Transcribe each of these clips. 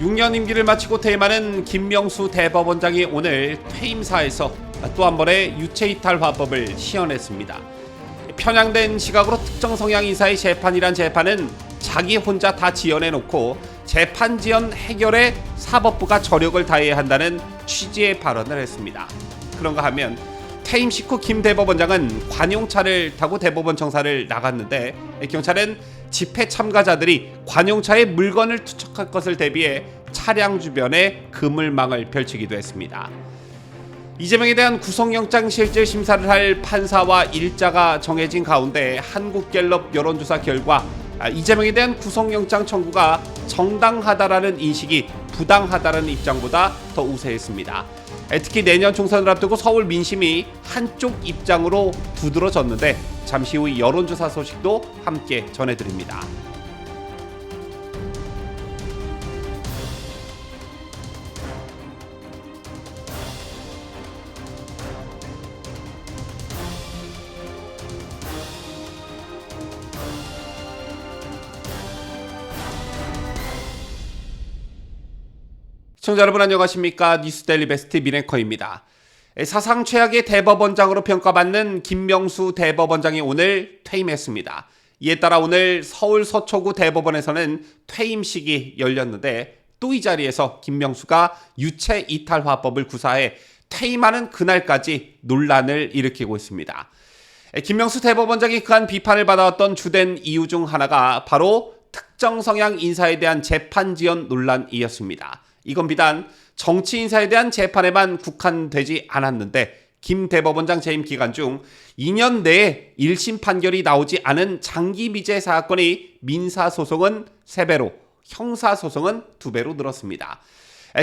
6년 임기를 마치고 퇴임하는 김명수 대법원장이 오늘 퇴임사에서 또 한 번의 유체이탈 화법을 시연했습니다. 편향된 시각으로 특정 성향 인사의 재판이란 재판은 자기 혼자 다 지어내놓고 재판 지연 해결에 사법부가 저력을 다해야 한다는 취지의 발언을 했습니다. 그런가 하면 퇴임 식후 김 대법원장은 관용차를 타고 대법원 청사를 나갔는데 경찰은 집회 참가자들이 관용차에 물건을 투척할 것을 대비해 차량 주변에 그물망을 펼치기도 했습니다. 이재명에 대한 구속영장 실질 심사를 할 판사와 일자가 정해진 가운데 한국갤럽 여론조사 결과 아, 이재명에 대한 구속영장 청구가 정당하다라는 인식이 부당하다라는 입장보다 더 우세했습니다. 에, 특히 내년 총선을 앞두고 서울 민심이 한쪽 입장으로 두드러졌는데 잠시 후이 여론조사 소식도 함께 전해드립니다. 시청자 여러분 안녕하십니까 뉴스데일리 베스트 미네커입니다. 사상 최악의 대법원장으로 평가받는 김명수 대법원장이 오늘 퇴임했습니다. 이에 따라 오늘 서울 서초구 대법원에서는 퇴임식이 열렸는데 또 이 자리에서 김명수가 유체 이탈 화법을 구사해 퇴임하는 그날까지 논란을 일으키고 있습니다. 김명수 대법원장이 그한 비판을 받아왔던 주된 이유 중 하나가 바로 특정 성향 인사에 대한 재판 지연 논란이었습니다. 이건 비단 정치 인사에 대한 재판에만 국한되지 않았는데 김 대법원장 재임 기간 중 2년 내에 1심 판결이 나오지 않은 장기 미제 사건이 민사 소송은 3배로 형사 소송은 2배로 늘었습니다.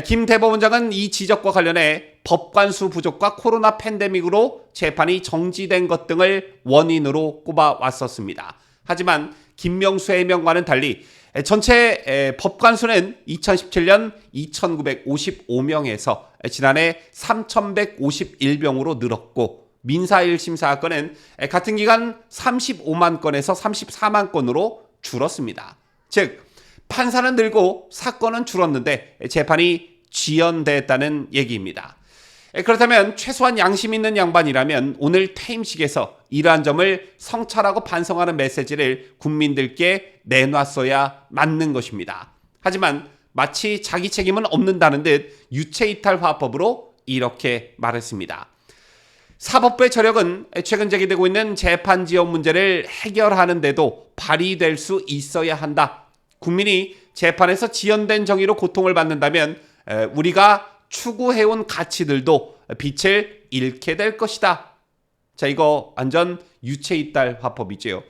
김 대법원장은 이 지적과 관련해 법관수 부족과 코로나 팬데믹으로 재판이 정지된 것 등을 원인으로 꼽아 왔었습니다. 하지만 김명수 해명과는 달리 전체 법관 수는 2017년 2,955명에서 지난해 3,151명으로 늘었고 민사 1심 사 건은 같은 기간 35만 건에서 34만 건으로 줄었습니다. 즉 판사는 늘고 사건은 줄었는데 재판이 지연됐다는 얘기입니다. 그렇다면 최소한 양심 있는 양반이라면 오늘 퇴임식에서 이러한 점을 성찰하고 반성하는 메시지를 국민들께 내놨어야 맞는 것입니다. 하지만 마치 자기 책임은 없는다는 듯 유체이탈 화법으로 이렇게 말했습니다. 사법부의 저력은 최근 제기되고 있는 재판 지연 문제를 해결하는데도 발휘될 수 있어야 한다. 국민이 재판에서 지연된 정의로 고통을 받는다면 우리가 추구해온 가치들도 빛을 잃게 될 것이다. 자, 이거 완전 유체 이탈 화법이지요.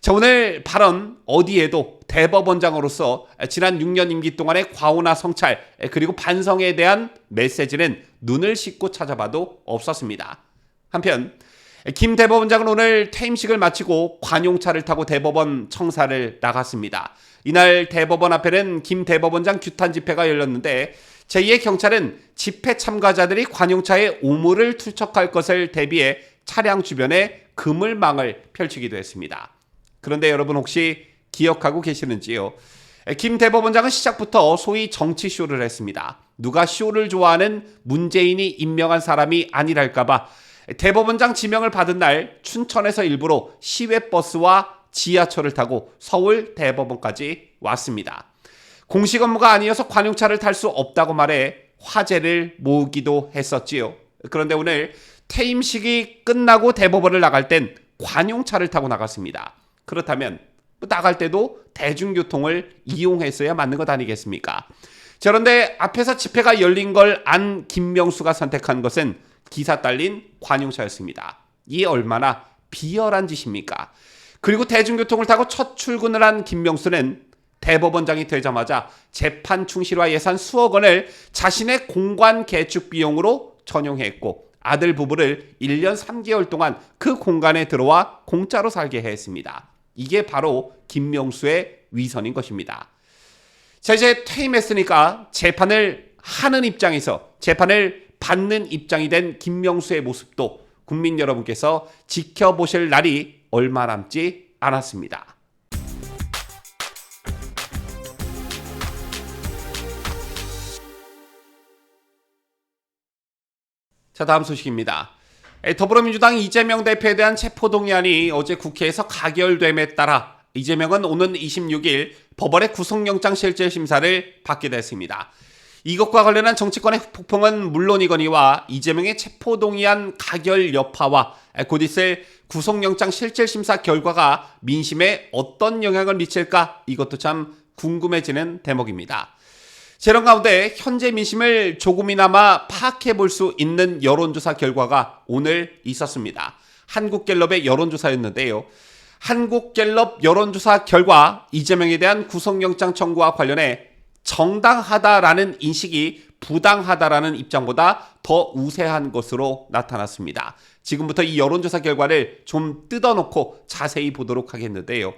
자, 오늘 발언 어디에도 대법원장으로서 지난 6년 임기 동안의 과오나 성찰 그리고 반성에 대한 메시지는 눈을 씻고 찾아봐도 없었습니다. 한편 김 대법원장은 오늘 퇴임식을 마치고 관용차를 타고 대법원 청사를 나갔습니다. 이날 대법원 앞에는 김 대법원장 규탄 집회가 열렸는데 제2의 경찰은 집회 참가자들이 관용차에 오물을 투척할 것을 대비해 차량 주변에 그물망을 펼치기도 했습니다. 그런데 여러분 혹시 기억하고 계시는지요? 김 대법원장은 시작부터 소위 정치 쇼를 했습니다. 누가 쇼를 좋아하는 문재인이 임명한 사람이 아니랄까봐 대법원장 지명을 받은 날 춘천에서 일부러 시외버스와 지하철을 타고 서울 대법원까지 왔습니다. 공식 업무가 아니어서 관용차를 탈 수 없다고 말해 화제를 모으기도 했었지요. 그런데 오늘 퇴임식이 끝나고 대법원을 나갈 땐 관용차를 타고 나갔습니다. 그렇다면 나갈 때도 대중교통을 이용했어야 맞는 것 아니겠습니까? 그런데 앞에서 집회가 열린 걸 안 김명수가 선택한 것은 기사 딸린 관용차였습니다. 이게 얼마나 비열한 짓입니까? 그리고 대중교통을 타고 첫 출근을 한 김명수는 대법원장이 되자마자 재판 충실화 예산 수억 원을 자신의 공간 개축 비용으로 전용했고 아들 부부를 1년 3개월 동안 그 공간에 들어와 공짜로 살게 했습니다. 이게 바로 김명수의 위선인 것입니다. 자, 이제 퇴임했으니까 재판을 하는 입장에서 재판을 받는 입장이 된 김명수의 모습도 국민 여러분께서 지켜보실 날이 얼마 남지 않았습니다. 자, 다음 소식입니다. 에, 더불어민주당 이재명 대표에 대한 체포동의안이 어제 국회에서 가결됨에 따라 이재명은 오는 26일 법원의 구속영장 실질 심사를 받게 됐습니다. 이것과 관련한 정치권의 폭풍은 물론이거니와 이재명의 체포동의안 가결 여파와 곧 있을 구속영장 실질심사 결과가 민심에 어떤 영향을 미칠까 이것도 참 궁금해지는 대목입니다. 재론 가운데 현재 민심을 조금이나마 파악해 볼 수 있는 여론조사 결과가 오늘 있었습니다. 한국갤럽의 여론조사였는데요. 한국갤럽 여론조사 결과 이재명에 대한 구속영장 청구와 관련해 정당하다라는 인식이 부당하다라는 입장보다 더 우세한 것으로 나타났습니다. 지금부터 이 여론조사 결과를 좀 뜯어놓고 자세히 보도록 하겠는데요.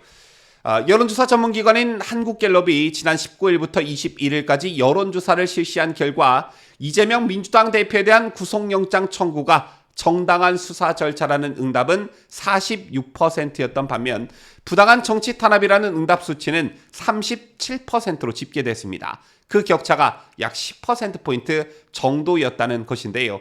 아, 여론조사 전문기관인 한국갤럽이 지난 19일부터 21일까지 여론조사를 실시한 결과 이재명 민주당 대표에 대한 구속영장 청구가 정당한 수사 절차라는 응답은 46%였던 반면 부당한 정치 탄압이라는 응답 수치는 37%로 집계됐습니다. 그 격차가 약 10%포인트 정도였다는 것인데요.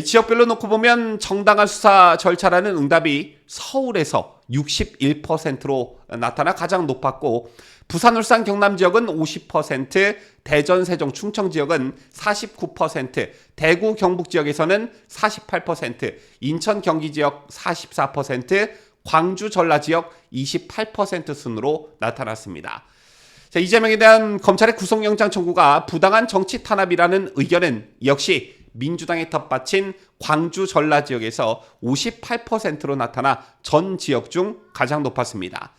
지역별로 놓고 보면 정당한 수사 절차라는 응답이 서울에서 61%로 나타나 가장 높았고 부산, 울산, 경남 지역은 50%, 대전, 세종, 충청 지역은 49%, 대구, 경북 지역에서는 48%, 인천, 경기 지역 44%, 광주, 전라 지역 28% 순으로 나타났습니다. 자, 이재명에 대한 검찰의 구속영장 청구가 부당한 정치 탄압이라는 의견은 역시 민주당의 텃밭인 광주 전라 지역에서 58%로 나타나 전 지역 중 가장 높았습니다.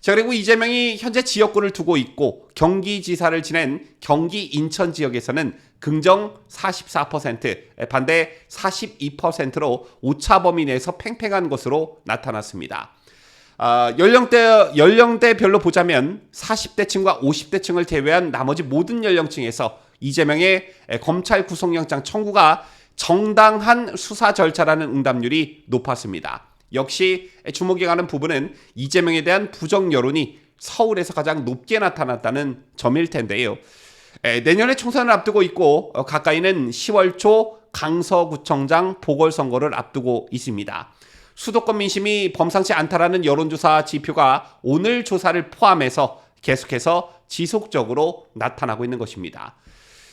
자, 그리고 이재명이 현재 지역구를 두고 있고 경기지사를 지낸 경기 인천 지역에서는 긍정 44%, 반대 42%로 오차 범위 내에서 팽팽한 것으로 나타났습니다. 아, 연령대 연령대별로 보자면 40대층과 50대층을 제외한 나머지 모든 연령층에서 이재명의 검찰 구속영장 청구가 정당한 수사 절차라는 응답률이 높았습니다. 역시 주목이 가는 부분은 이재명에 대한 부정 여론이 서울에서 가장 높게 나타났다는 점일 텐데요. 내년에 총선을 앞두고 있고 어, 가까이는 10월 초 강서구청장 보궐선거를 앞두고 있습니다. 수도권 민심이 범상치 않다라는 여론조사 지표가 오늘 조사를 포함해서 계속해서 지속적으로 나타나고 있는 것입니다.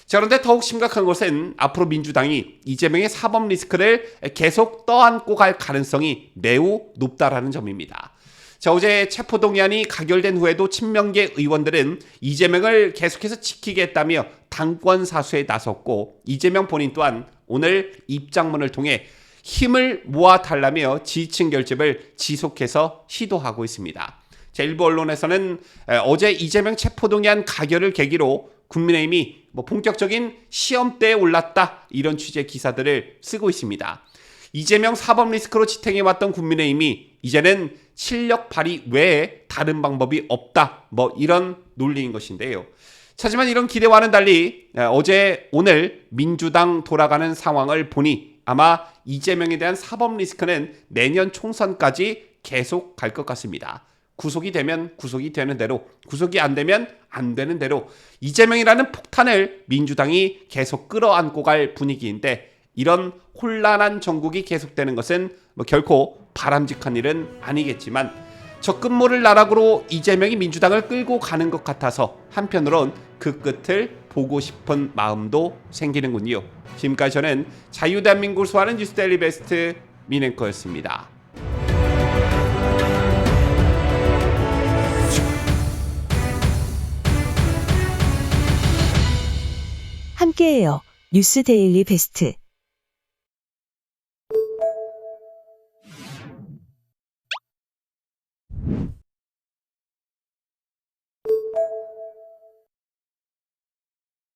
자, 그런데 더욱 심각한 것은 앞으로 민주당이 이재명의 사법 리스크를 계속 떠안고 갈 가능성이 매우 높다라는 점입니다. 자, 어제 체포동의안이 가결된 후에도 친명계 의원들은 이재명을 계속해서 지키겠다며 당권 사수에 나섰고 이재명 본인 또한 오늘 입장문을 통해 힘을 모아 달라며 지층 결집을 지속해서 시도하고 있습니다. 자, 일부 언론에서는 어제 이재명 체포동의안 가결을 계기로 국민의힘이 뭐 본격적인 시험대에 올랐다 이런 취재 기사들을 쓰고 있습니다. 이재명 사법 리스크로 지탱해왔던 국민의힘이 이제는 실력 발휘 외에 다른 방법이 없다 뭐 이런 논리인 것인데요. 하지만 이런 기대와는 달리 어제 오늘 민주당 돌아가는 상황을 보니 아마 이재명에 대한 사법 리스크는 내년 총선까지 계속 갈 것 같습니다. 구속이 되면 구속이 되는 대로, 구속이 안 되면 안 되는 대로 이재명이라는 폭탄을 민주당이 계속 끌어안고 갈 분위기인데 이런 혼란한 전국이 계속되는 것은 뭐 결코 바람직한 일은 아니겠지만 저 끝모를 나락으로 이재명이 민주당을 끌고 가는 것 같아서 한편으론 그 끝을 보고 싶은 마음도 생기는군요. 지금까지 저는 자유대한민국을 수하는 뉴스데일리 베스트 민앵커였습니다. 함께해요. 뉴스 데일리 베스트.